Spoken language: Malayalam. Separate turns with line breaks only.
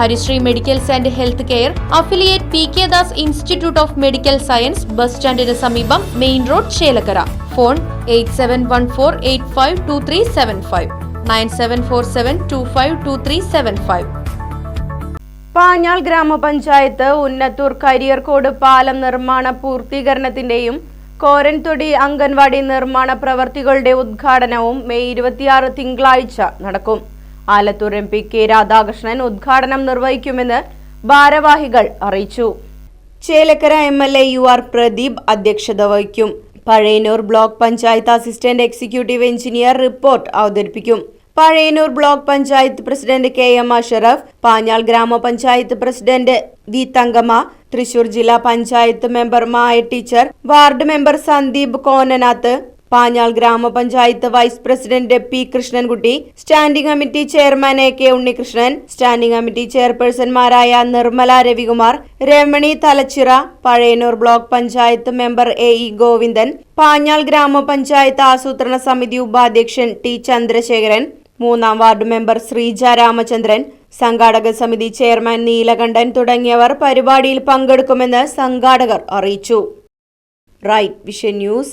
Harisree medicals and health care affiliate P K Das institute of medical science bus സ്റ്റാൻഡിന് സമീപം main road Chelakkara. Phone eight seven one four eight five two three seven five. Nine seven four seven two five two three seven five.
Panjal grama panchayat Unnathur Kariyarkode പാലം നിർമ്മാണ പൂർത്തീകരണത്തിന്റെയും കോരൻതൊടി അംഗൻവാടി നിർമ്മാണ പ്രവർത്തികളുടെ ഉദ്ഘാടനവും മെയ് ഇരുപത്തിയാറ് തിങ്കളാഴ്ച നടക്കും. Alathur M P K Radhakrishnan ഉദ്ഘാടനം നിർവഹിക്കുമെന്ന് ഭാരവാഹികൾ അറിയിച്ചു. Chelakkara M L A U R Pradeep അധ്യക്ഷത വഹിക്കും. Pazhayannur block panchayat assistant executive engineer report അവതരിപ്പിക്കും. Pazhayannur block panchayat president K M Ashraf Panjal grama panchayat president V Thankamma Thrissur ജില്ലാ panchayat member Maya teacher ward member Sandeep Konanath Panjal grama panchayat vice president P Krishnankutty standing committee chairman A K Unnikrishnan standing committee ചെയർപേഴ്സൺമാരായ Nirmala Ravikumar Ramani Thalachira Pazhayannur block panchayat member A E Govindan Panjal grama panchayat ആസൂത്രണ സമിതി ഉപാധ്യക്ഷൻ ടി ചന്ദ്രശേഖരൻ മൂന്നാം വാർഡ് മെമ്പർ ശ്രീജ രാമചന്ദ്രൻ സംഘാടക സമിതി ചെയർമാൻ നീലകണ്ഠൻ തുടങ്ങിയവർ പരിപാടിയിൽ പങ്കെടുക്കുമെന്ന് സംഘാടകർ അറിയിച്ചു. Right vision news